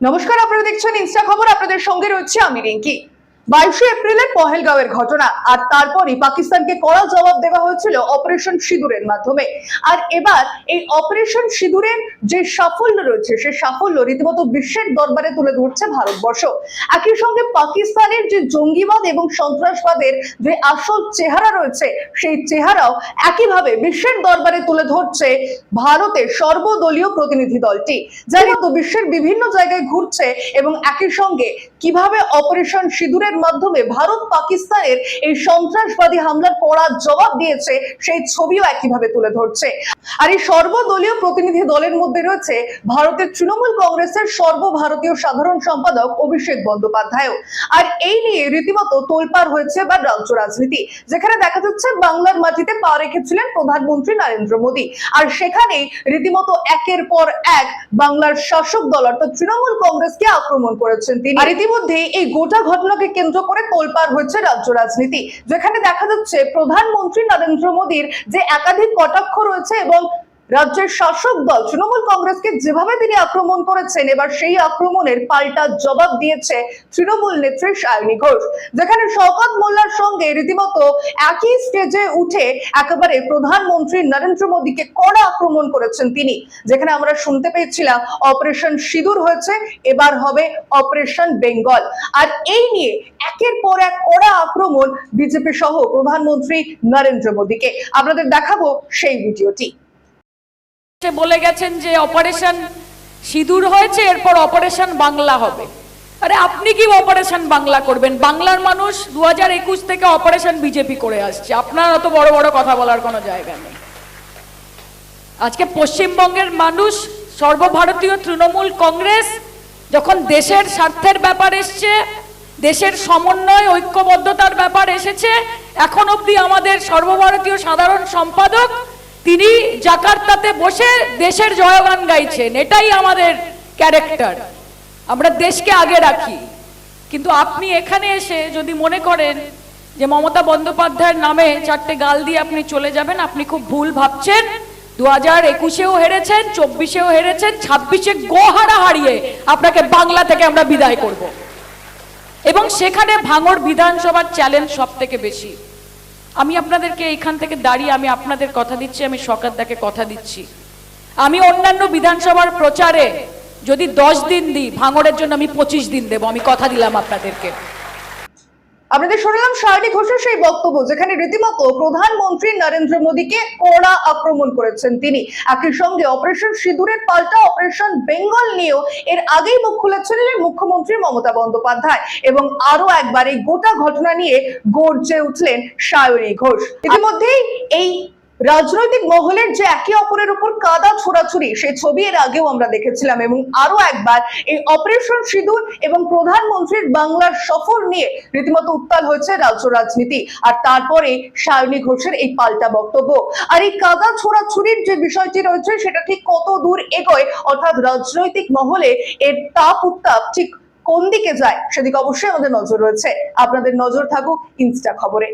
নমস্কার আপনারা দেখছেন ইনস্টা খবর আপনাদের সঙ্গে রয়েছে আমি রিঙ্কি। বাইশে এপ্রিলের পহেলগাঁওয়ের ঘটনা, আর তারপরই পাকিস্তানকে কড়া জবাব দেওয়া হয়েছিল অপারেশন সিঁদুরের মাধ্যমে। আর এবার এই অপারেশন সিঁদুরের যে সাফল্য রয়েছে, সে সাফল্য রীতিমতো বিশ্বের দরবারে তুলে ধরছে ভারতবর্ষ। একই সঙ্গে পাকিস্তানের যে জঙ্গিবাদ এবং সন্ত্রাসবাদের যে আসল চেহারা রয়েছে, সেই চেহারাও একইভাবে বিশ্বের দরবারে তুলে ধরছে ভারতের সর্বদলীয় প্রতিনিধি দলটি যাই তো বিশ্বের বিভিন্ন জায়গায় ঘুরছে এবং একই সঙ্গে কীভাবে অপারেশন সিঁদুরের মাধ্যমে ভারত পাকিস্তানের এই সন্ত্রাসবাদী হামলার কড়া জবাব দিয়েছে, সেই ছবিও একইভাবে তুলে ধরছে। আর এই সর্বদলীয় প্রতিনিধি দলের মধ্যে রয়েছে ভারতের তৃণমূল কংগ্রেসের সর্বভারতীয় সাধারণ সম্পাদক অভিষেক বন্দ্যোপাধ্যায়ও। আর এই নিয়ে রীতিমতো তোলপাড় হয়েছে বা রাজ্য রাজনীতি, যেখানে দেখা যাচ্ছে বাংলার মাটিতে পা রেখেছিলেন প্রধানমন্ত্রী নরেন্দ্র মোদী। আর সেখানে রীতিমতো একের পর এক বাংলার শাসক দল, অর্থাৎ তৃণমূল কংগ্রেসকে আক্রমণ করেছেন তিনি। আর ইতিমধ্যে এই গোটা ঘটনাকে কেন্দ্র করে তোলপাড় হচ্ছে রাজ্য রাজনীতি, যেখানে দেখা যাচ্ছে প্রধানমন্ত্রী নরেন্দ্র মোদীর যে একাধিক কটাক্ষ রয়েছে এবং রাজ্যের শাসক দল তৃণমূল কংগ্রেসকে যেভাবে তিনি আক্রমণ করেছেন, এবার সেই আক্রমণের পাল্টা জবাব দিয়েছে তৃণমূল নেত্রী সায়নী ঘোষ, যেখানে শওকত মোল্লার সঙ্গে রীতিমতো একই স্টেজে উঠে একেবারে প্রধানমন্ত্রী নরেন্দ্র মোদীকে কড়া আক্রমণ করেছেন তিনি, যেখানে আমরা শুনতে পেয়েছিলাম অপারেশন সিঁদুর হয়েছে, এবার হবে অপারেশন বেঙ্গল। আর এই নিয়ে একের পর এক কড়া আক্রমণ বিজেপি সহ প্রধানমন্ত্রী নরেন্দ্র মোদীকে। আপনাদের দেখাবো সেই ভিডিওটি। বলে গেছেন যে অপারেশন সিঁদুর হয়েছে, এরপর অপারেশন বাংলা হবে। আরে, আপনি কি অপারেশন বাংলা করবেন? বাংলার মানুষ দু হাজার একুশ থেকে অপারেশন বিজেপি করে আসছে। আপনার অত বড় বড় কথা বলার কোনো জায়গা নেই। আজকে পশ্চিমবঙ্গের মানুষ, সর্বভারতীয় তৃণমূল কংগ্রেস, যখন দেশের স্বার্থের ব্যাপার এসছে, দেশের সমন্বয়, ঐক্যবদ্ধতার ব্যাপার এসেছে, এখন অবধি আমাদের সর্বভারতীয় সাধারণ সম্পাদক তিনি জাকার্তাতে বসে দেশের জয়গান গাইছেন, এটাই আমাদের ক্যারেক্টার। আমরা দেশকে আগে রাখি। কিন্তু আপনি এখানে এসে যদি মনে করেন যে মমতা বন্দ্যোপাধ্যায়ের নামে চারটে গাল দিয়ে আপনি চলে যাবেন, আপনি খুব ভুল ভাবছেন। দু হাজার একুশেও হেরেছেন, চব্বিশেও হেরেছেন, ছাব্বিশে গোহারা হারিয়ে আপনাকে বাংলা থেকে আমরা বিদায় করব। এবং সেখানে ভাঙড় বিধানসভার চ্যালেঞ্জ সব থেকে বেশি। আমি আপনাদেরকে এখান থেকে দাঁড়িয়ে আমি আপনাদের কথা দিচ্ছি, আমি সকারদাকে কথা দিচ্ছি। আমি অন্যান্য বিধানসভার প্রচারে যদি দশ দিন দিই, ভাঙড়ের জন্য আমি পঁচিশ দিন দেব, আমি কথা দিলাম আপনাদেরকে। আপনাদের শুনলাম সায়নী ঘোষের সেই বক্তব্য, যেখানে রীতিমতো প্রধানমন্ত্রী নরেন্দ্র মোদীকে কড়া আক্রমণ করেছেন তিনি। একই সঙ্গে অপারেশন সিঁদুরের পাল্টা অপারেশন বেঙ্গল নিয়েও এর আগেই মুখ খুলেছিলেন মুখ্যমন্ত্রী মমতা বন্দ্যোপাধ্যায়। এবং আরও একবার এই গোটা ঘটনা নিয়ে গর্জে উঠলেন সায়নী ঘোষ। ইতিমধ্যেই এই রাজনৈতিক মহলের যে একে অপরের উপর কাদা ছোড়াছুরি সেই ছবি এর আগেও আমরা দেখেছিলাম এবং আরও একবার এই অপারেশন সিঁদুর এবং প্রধানমন্ত্রীর বাংলার সফর নিয়ে রীতিমতো উত্তাল হয়েছে রাজ্য রাজনীতি। আর তারপরে সায়নী ঘোষের এই পাল্টা বক্তব্য। আর এই কাদা ছোড়াছুরির যে বিষয়টি রয়েছে, সেটা ঠিক কত দূর এগোয়? অর্থাৎ রাজনৈতিক মহলে এর তাপ উত্তাপ ঠিক কোন দিকে যায়, সেদিকে অবশ্যই আমাদের নজর রয়েছে। আপনাদের নজর থাকুক ইনস্টা খবরে।